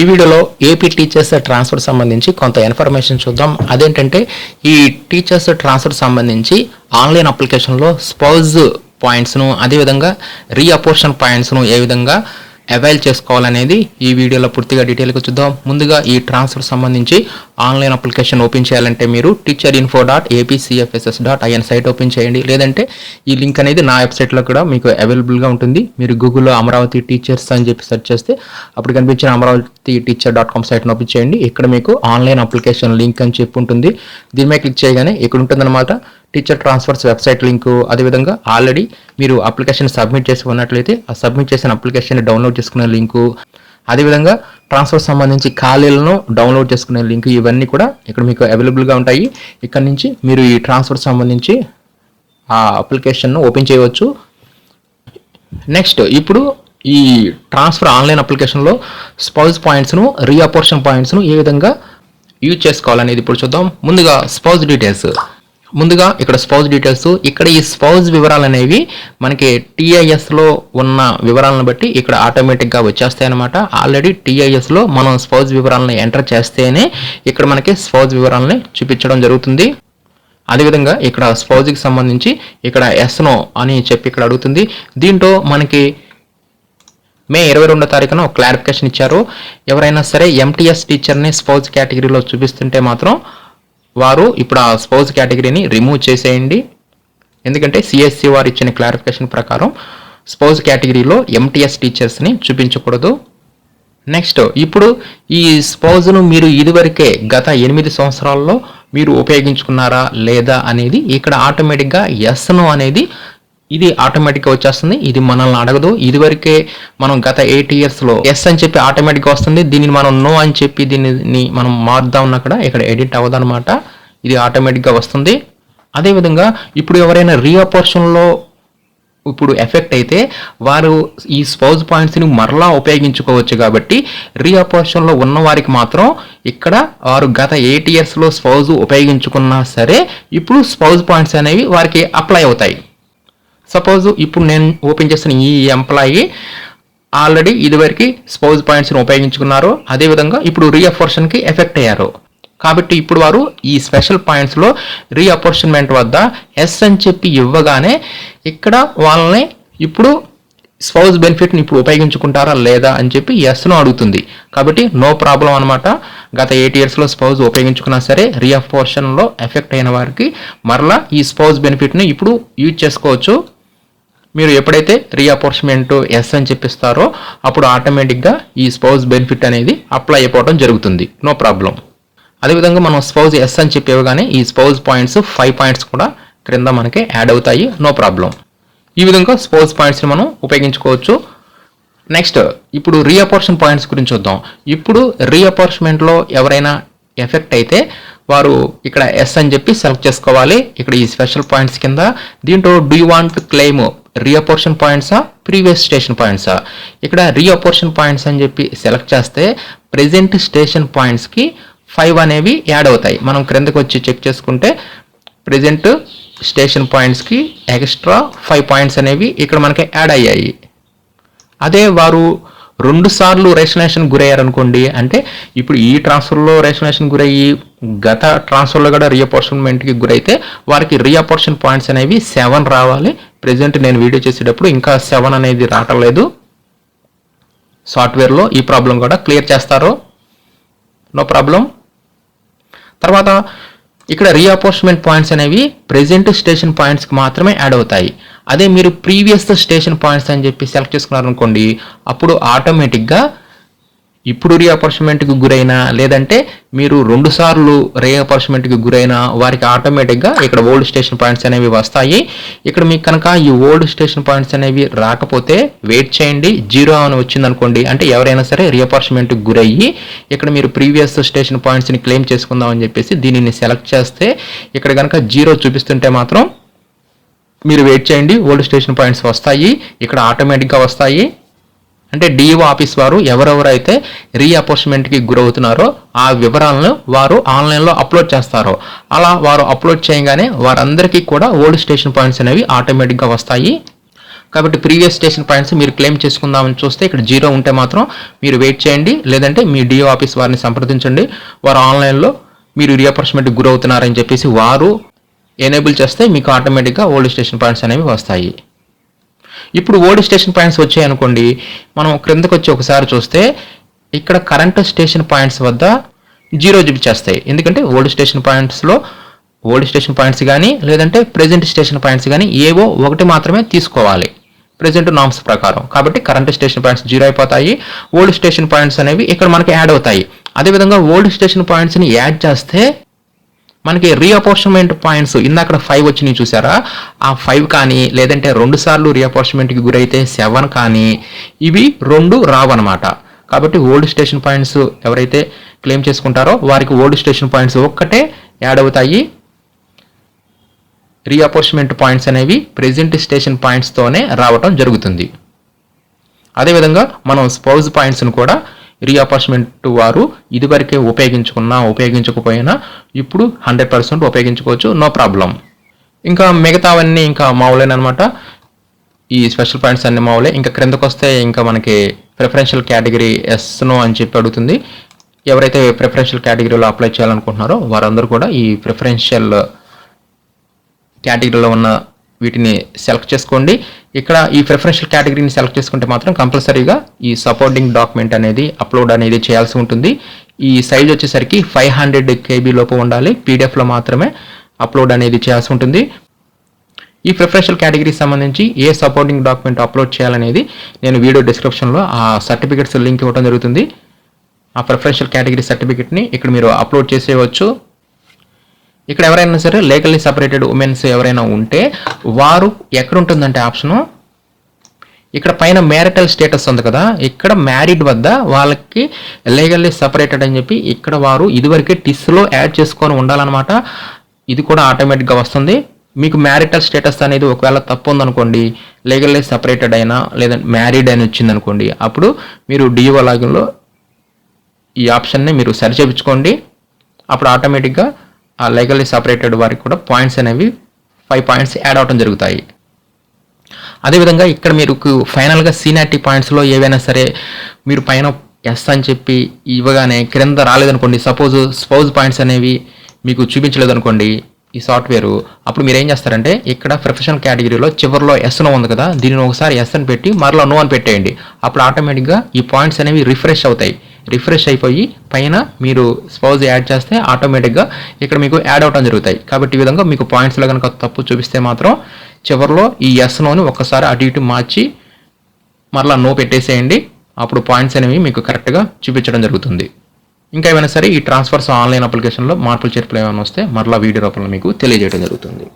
ఈ వీడియోలో AP teachers transfer సంబంధించి కొంత ఇన్ఫర్మేషన్ చూద్దాం. అదేంటంటే ఈ టీచర్స్ ట్రాన్స్ఫర్ సంబంధించి ఆన్లైన్ అప్లికేషన్లో స్పౌజ్ పాయింట్స్ను అదేవిధంగా రీఅపోర్షన్ పాయింట్స్ను ఏ విధంగా అవైల్ చేసుకోవాలనేది ఈ వీడియోలో పూర్తిగా డీటెయిల్గా చూద్దాం. ముందుగా ఈ ట్రాన్స్ఫర్ సంబంధించి ఆన్లైన్ అప్లికేషన్ ఓపెన్ చేయాలంటే మీరు teacher info dot APCFSS dot IN site open చేయండి. లేదంటే ఈ లింక్ అనేది నా వెబ్సైట్లో కూడా మీకు అవైలబుల్గా ఉంటుంది. మీరు గూగుల్లో అమరావతి టీచర్స్ అని చెప్పి సెర్చ్ చేస్తే అప్పుడు కనిపించిన అమరావతి టీచర్ డాట్ కామ్ సైట్ని ఓపెన్ చేయండి. ఇక్కడ మీకు ఆన్లైన్ అప్లికేషన్ లింక్ అని చెప్పి ఉంటుంది. దీని మీద క్లిక్ చేయగానే ఇక్కడ ఉంటుందన్నమాట టీచర్ ట్రాన్స్ఫర్స్ వెబ్సైట్ లింకు అదేవిధంగా ఆల్రెడీ మీరు అప్లికేషన్ సబ్మిట్ చేసి ఉన్నట్లయితే ఆ సబ్మిట్ చేసిన అప్లికేషన్ డౌన్లోడ్ చేసుకునే లింకు అదేవిధంగా ట్రాన్స్ఫర్ సంబంధించి ఖాళీలను డౌన్లోడ్ చేసుకునే లింక్ ఇవన్నీ కూడా ఇక్కడ మీకు అవైలబుల్గా ఉంటాయి. ఇక్కడ నుంచి మీరు ఈ ట్రాన్స్ఫర్ సంబంధించి ఆ అప్లికేషన్ను ఓపెన్ చేయవచ్చు. నెక్స్ట్ ఇప్పుడు ఈ ట్రాన్స్ఫర్ ఆన్లైన్ అప్లికేషన్లో స్పౌజ్ పాయింట్స్ను రీఅపోర్షన్ పాయింట్స్ను ఏ విధంగా యూజ్ చేసుకోవాలనేది ఇప్పుడు చూద్దాం. ముందుగా స్పౌజ్ డీటెయిల్స్ ముందుగా ఇక్కడ స్పౌజ్ డీటెయిల్స్ ఇక్కడ ఈ స్పౌజ్ వివరాలు అనేవి మనకి టీఐఎస్లో ఉన్న వివరాలను బట్టి ఇక్కడ ఆటోమేటిక్గా వచ్చేస్తాయి అనమాట ఆల్రెడీ టీఐఎస్లో మనం స్పౌజ్ వివరాలను ఎంటర్ చేస్తేనే ఇక్కడ మనకి స్పౌజ్ వివరాలని చూపించడం జరుగుతుంది. అదేవిధంగా ఇక్కడ స్పౌజ్కి సంబంధించి ఇక్కడ ఎస్నో అని చెప్పి ఇక్కడ అడుగుతుంది. దీంట్లో మనకి మే ఇరవై రెండో తారీఖున ఒక క్లారిఫికేషన్ ఇచ్చారు. ఎవరైనా సరే ఎంటీఎస్ టీచర్ని స్పౌజ్ కేటగిరీలో చూపిస్తుంటే మాత్రం వారు ఇప్పుడు ఆ స్పౌజ్ కేటగిరీని రిమూవ్ చేసేయండి. ఎందుకంటే సిఎస్సి వారు ఇచ్చిన క్లారిఫికేషన్ ప్రకారం స్పౌజ్ కేటగిరీలో ఎంటీఎస్ టీచర్స్ని చూపించకూడదు. నెక్స్ట్ ఇప్పుడు ఈ స్పౌజ్ను మీరు ఇదివరకే గత ఎనిమిది సంవత్సరాల్లో మీరు ఉపయోగించుకున్నారా లేదా అనేది ఇక్కడ ఆటోమేటిక్గా ఎస్ను అనేది ఇది ఆటోమేటిక్గా వచ్చేస్తుంది. ఇది మనల్ని అడగదు. ఇదివరకే మనం గత ఎయిట్ ఇయర్స్లో ఎస్ అని చెప్పి ఆటోమేటిక్గా వస్తుంది. దీనిని మనం నో అని చెప్పి దీనిని మనం మారుదాం అక్కడ ఇక్కడ ఎడిట్ అవ్వదన్నమాట. ఇది ఆటోమేటిక్గా వస్తుంది. అదేవిధంగా ఇప్పుడు ఎవరైనా రీఅపోర్షన్లో ఇప్పుడు ఎఫెక్ట్ అయితే వారు ఈ స్పౌజ్ పాయింట్స్ని మరలా ఉపయోగించుకోవచ్చు కాబట్టి రీఅపోర్షన్లో ఉన్న వారికి మాత్రం ఇక్కడ వారు గత ఎయిట్ ఇయర్స్లో స్పౌజ్ ఉపయోగించుకున్నా సరే ఇప్పుడు స్పౌజ్ పాయింట్స్ అనేవి వారికి అప్లై అవుతాయి. సపోజ్ ఇప్పుడు నేను ఓపెన్ చేసిన ఈ ఎంప్లాయీ ఆల్రెడీ ఇదివరకు స్పౌజ్ పాయింట్స్ని ఉపయోగించుకున్నారు. అదేవిధంగా ఇప్పుడు రీఅపోర్షన్కి ఎఫెక్ట్ అయ్యారు. కాబట్టి ఇప్పుడు వారు ఈ స్పెషల్ పాయింట్స్లో రీఅపోర్షన్మెంట్ వద్ద ఎస్ అని చెప్పి ఇవ్వగానే ఇక్కడ వాళ్ళని ఇప్పుడు స్పౌజ్ బెనిఫిట్ని ఇప్పుడు ఉపయోగించుకుంటారా లేదా అని చెప్పి ఎస్ను అడుగుతుంది. కాబట్టి నో ప్రాబ్లం అనమాట గత ఎయిట్ ఇయర్స్లో స్పౌజ్ ఉపయోగించుకున్నా సరే రీఅపోర్షన్లో ఎఫెక్ట్ అయిన వారికి మరలా ఈ స్పౌజ్ బెనిఫిట్ని ఇప్పుడు యూజ్ చేసుకోవచ్చు. మీరు ఎప్పుడైతే రీఅపోర్చ్మెంట్ ఎస్ అని చెప్పిస్తారో అప్పుడు ఆటోమేటిక్గా ఈ స్పౌజ్ బెనిఫిట్ అనేది అప్లై అయిపోవడం జరుగుతుంది. నో ప్రాబ్లం అదేవిధంగా మనం స్పౌజ్ ఎస్ అని చెప్పి ఇవ్వగానే ఈ స్పౌజ్ పాయింట్స్ ఫైవ్ పాయింట్స్ కూడా క్రింద మనకి యాడ్ అవుతాయి. నో ప్రాబ్లం ఈ విధంగా స్పౌజ్ పాయింట్స్ని మనం ఉపయోగించుకోవచ్చు. నెక్స్ట్ ఇప్పుడు రీఅపోర్షన్ పాయింట్స్ గురించి చూద్దాం. ఇప్పుడు రీఅపోర్చ్మెంట్లో ఎవరైనా ఎఫెక్ట్ అయితే వారు ఇక్కడ ఎస్ అని చెప్పి సెలెక్ట్ చేసుకోవాలి. ఇక్కడ ఈ స్పెషల్ పాయింట్స్ కింద దీంట్లో do you want claim reapportion పాయింట్సా previous station పాయింట్సా ఇక్కడ రీఅపోర్షన్ పాయింట్స్ అని చెప్పి సెలెక్ట్ చేస్తే ప్రజెంట్ స్టేషన్ పాయింట్స్కి ఫైవ్ అనేవి యాడ్ అవుతాయి. మనం క్రిందకి వచ్చి చెక్ చేసుకుంటే ప్రజెంట్ స్టేషన్ పాయింట్స్కి ఎక్స్ట్రా ఫైవ్ పాయింట్స్ అనేవి ఇక్కడ మనకి యాడ్ అయ్యాయి. అదే వారు రెండు సార్లు రేషనేషన్ గురయ్యారనుకోండి అంటే ఇప్పుడు ఈ ట్రాన్స్ఫర్లో రేషనేషన్ గురయ్యి గత ట్రాన్స్ఫర్లో కూడా రీఅపోర్షన్మెంట్కి గురైతే వారికి రీఅపార్చున్ పాయింట్స్ అనేవి సెవెన్ రావాలి. ప్రజెంట్ నేను వీడియో చేసేటప్పుడు ఇంకా సెవెన్ అనేది రావట్లేదు. సాఫ్ట్వేర్లో ఈ ప్రాబ్లం కూడా క్లియర్ చేస్తారు. No problem. తర్వాత ఇక్కడ రీఅపోర్చ్మెంట్ పాయింట్స్ అనేవి ప్రెజెంట్ స్టేషన్ పాయింట్స్కి మాత్రమే యాడ్ అవుతాయి. అదే మీరు ప్రీవియస్ స్టేషన్ పాయింట్స్ అని చెప్పి సెలెక్ట్ చేసుకున్నారనుకోండి అప్పుడు ఆటోమేటిక్గా ఇప్పుడు రీఅపార్చ్మెంట్కి గురైనా లేదంటే మీరు రెండు సార్లు రీఅపార్చ్మెంట్కి గురైనా వారికి ఆటోమేటిక్గా ఇక్కడ ఓల్డ్ స్టేషన్ పాయింట్స్ అనేవి వస్తాయి. ఇక్కడ మీకు కనుక ఈ ఓల్డ్ స్టేషన్ పాయింట్స్ అనేవి రాకపోతే వెయిట్ చేయండి. జీరో అని వచ్చిందనుకోండి అంటే ఎవరైనా సరే రీఅపార్చ్మెంట్కి గురయ్యి ఇక్కడ మీరు ప్రీవియస్ స్టేషన్ పాయింట్స్ని క్లెయిమ్ చేసుకుందాం అని చెప్పేసి దీనిని సెలెక్ట్ చేస్తే ఇక్కడ కనుక జీరో చూపిస్తుంటే మాత్రం మీరు వెయిట్ చేయండి. ఓల్డ్ స్టేషన్ పాయింట్స్ వస్తాయి. ఇక్కడ ఆటోమేటిక్గా వస్తాయి. అంటే డిఓ ఆఫీస్ వారు ఎవరెవరైతే రీఅపోర్చ్మెంట్కి గురవుతున్నారో ఆ వివరాలను వారు ఆన్లైన్లో అప్లోడ్ చేస్తారో అలా వారు అప్లోడ్ చేయగానే వారందరికీ కూడా ఓల్డ్ స్టేషన్ పాయింట్స్ అనేవి ఆటోమేటిక్గా వస్తాయి. కాబట్టి ప్రీవియస్ స్టేషన్ పాయింట్స్ మీరు క్లెయిమ్ చేసుకుందామని చూస్తే ఇక్కడ జీరో ఉంటే మాత్రం మీరు వెయిట్ చేయండి లేదంటే మీ డిఓ ఆఫీస్ వారిని సంప్రదించండి. వారు ఆన్లైన్లో మీరు రియంబర్స్మెంట్కి గురవుతున్నారని చెప్పేసి వారు ఎనేబుల్ చేస్తే మీకు ఆటోమేటిక్గా ఓల్డ్ స్టేషన్ పాయింట్స్ అనేవి వస్తాయి. ఇప్పుడు ఓల్డ్ స్టేషన్ పాయింట్స్ వచ్చాయి అనుకోండి మనం క్రిందకు వచ్చి ఒకసారి చూస్తే ఇక్కడ కరెంట్ స్టేషన్ పాయింట్స్ వద్ద జీరో చూపించేస్తాయి ఎందుకంటే ఓల్డ్ స్టేషన్ పాయింట్స్లో ఓల్డ్ స్టేషన్ పాయింట్స్ కానీ లేదంటే ప్రెజెంట్ స్టేషన్ పాయింట్స్ కానీ ఏవో ఒకటి మాత్రమే తీసుకోవాలి. ప్రెజెంట్ నామ్స్ ప్రకారం. కాబట్టి కరెంట్ స్టేషన్ పాయింట్స్ జీరో అయిపోతాయి. ఓల్డ్ స్టేషన్ పాయింట్స్ అనేవి ఇక్కడ మనకి యాడ్ అవుతాయి. అదేవిధంగా ఓల్డ్ స్టేషన్ పాయింట్స్ని యాడ్ చేస్తే మనకి రీఅపోర్షన్మెంట్ పాయింట్స్ ఇందాక ఫైవ్ వచ్చినాయి చూసారా? ఆ ఫైవ్ కానీ లేదంటే రెండు సార్లు రీఅపోర్షన్మెంట్కి గురైతే సెవెన్ కానీ ఇవి రెండు రావన్నమాట. కాబట్టి ఓల్డ్ స్టేషన్ పాయింట్స్ ఎవరైతే క్లెయిమ్ చేసుకుంటారో వారికి ఓల్డ్ స్టేషన్ పాయింట్స్ ఒక్కటే యాడ్ అవుతాయి. రీఅపోర్షన్మెంట్ పాయింట్స్ అనేవి ప్రెజెంట్ స్టేషన్ పాయింట్స్తోనే రావటం జరుగుతుంది. అదేవిధంగా మనం స్పౌజ్ పాయింట్స్ను కూడా రీఅపార్ట్మెంట్ వారు ఇదివరకే ఉపయోగించుకున్నా ఉపయోగించకపోయినా ఇప్పుడు హండ్రెడ్ పర్సెంట్ ఉపయోగించుకోవచ్చు. నో ప్రాబ్లం ఇంకా మిగతావన్నీ ఇంకా మామూలేనమాట ఈ స్పెషల్ పాయింట్స్ అన్ని మామూలే ఇంకా క్రిందకు వస్తే ఇంకా మనకి ప్రిఫరెన్షియల్ కేటగిరీ ఎస్ను అని చెప్పి అడుగుతుంది. ఎవరైతే ప్రిఫరెన్షియల్ కేటగిరీలో అప్లై చేయాలనుకుంటున్నారో వారందరూ కూడా ఈ ప్రిఫరెన్షియల్ కేటగిరీలో ఉన్న వీటిని సెలెక్ట్ చేసుకోండి. ఇక్కడ ఈ ప్రిఫరెన్షియల్ కేటగిరీని సెలెక్ట్ చేసుకుంటే మాత్రం కంపల్సరీగా ఈ సపోర్టింగ్ డాక్యుమెంట్ అనేది అప్లోడ్ అనేది చేయాల్సి ఉంటుంది. ఈ సైజ్ వచ్చేసరికి ఫైవ్ హండ్రెడ్ కేబీ లోపు ఉండాలి. పీడిఎఫ్లో మాత్రమే అప్లోడ్ అనేది చేయాల్సి ఉంటుంది. ఈ ప్రిఫరెన్షియల్ కేటగిరీకి సంబంధించి ఏ సపోర్టింగ్ డాక్యుమెంట్ అప్లోడ్ చేయాలనేది నేను వీడియో డిస్క్రిప్షన్లో ఆ సర్టిఫికెట్స్ లింక్ ఇవ్వడం జరుగుతుంది. ఆ ప్రిఫరెన్షియల్ కేటగిరీ సర్టిఫికెట్ని ఇక్కడ మీరు అప్లోడ్ చేసేయవచ్చు. ఇక్కడ ఎవరైనా సరే లేకల్లీ సపరేటెడ్ ఉమెన్స్ ఎవరైనా ఉంటే వారు ఎక్కడ ఉంటుందంటే ఆప్షను? ఇక్కడ పైన మ్యారిటల్ స్టేటస్ ఉంది కదా ఇక్కడ మ్యారీడ్ వద్ద వాళ్ళకి లీగల్లీ సపరేటెడ్ అని చెప్పి ఇక్కడ వారు ఇదివరకే టిస్లో యాడ్ చేసుకొని ఉండాలన్నమాట. ఇది కూడా ఆటోమేటిక్గా వస్తుంది. మీకు మ్యారిటల్ స్టేటస్ అనేది ఒకవేళ తప్పు ఉందనుకోండి లీగల్లీ సపరేటెడ్ అయినా లేదా మ్యారీడ్ అని వచ్చిందనుకోండి అప్పుడు మీరు డిఓ లాగిన్లో ఈ ఆప్షన్ని మీరు సరిచేపించుకోండి. అప్పుడు ఆటోమేటిక్గా ఆ లీగల్లీ సపరేటెడ్ వారికి కూడా పాయింట్స్ అనేవి ఫైవ్ పాయింట్స్ యాడ్ అవడం జరుగుతాయి. అదేవిధంగా ఇక్కడ మీరు ఫైనల్గా సీనియారిటీ పాయింట్స్లో ఏవైనా సరే మీరు పైన ఎస్ అని చెప్పి ఇవ్వగానే క్రింద రాలేదనుకోండి సపోజ్ స్పౌజ్ పాయింట్స్ అనేవి మీకు చూపించలేదు అనుకోండి ఈ సాఫ్ట్వేర్ అప్పుడు మీరు ఏం చేస్తారంటే ఇక్కడ ప్రొఫెషనల్ కేటగిరీలో చివరిలో ఎస్ నో ఉంది కదా దీనిని ఒకసారి ఎస్ అని పెట్టి మరలా నో అని పెట్టేయండి. అప్పుడు ఆటోమేటిక్గా ఈ పాయింట్స్ అనేవి రిఫ్రెష్ అవుతాయి. రిఫ్రెష్ అయిపోయి పైన మీరు స్పౌజ్ యాడ్ చేస్తే ఆటోమేటిక్గా ఇక్కడ మీకు యాడ్ అవటం జరుగుతాయి. కాబట్టి ఈ విధంగా మీకు పాయింట్స్లో కనుక తప్పు చూపిస్తే మాత్రం చివరిలో ఈ ఎస్ నోని ఒక్కసారి అటు ఇటు మార్చి మరలా నో పెట్టేసేయండి. అప్పుడు పాయింట్స్ అనేవి మీకు కరెక్ట్గా చూపించడం జరుగుతుంది. ఇంకా ఏమైనా సరే ఈ ట్రాన్స్ఫర్స్ ఆన్లైన్ అప్లికేషన్లో మార్పులు చేర్పులు ఏమైనా వస్తే మరలా వీడియో రూపంలో మీకు తెలియజేయడం జరుగుతుంది.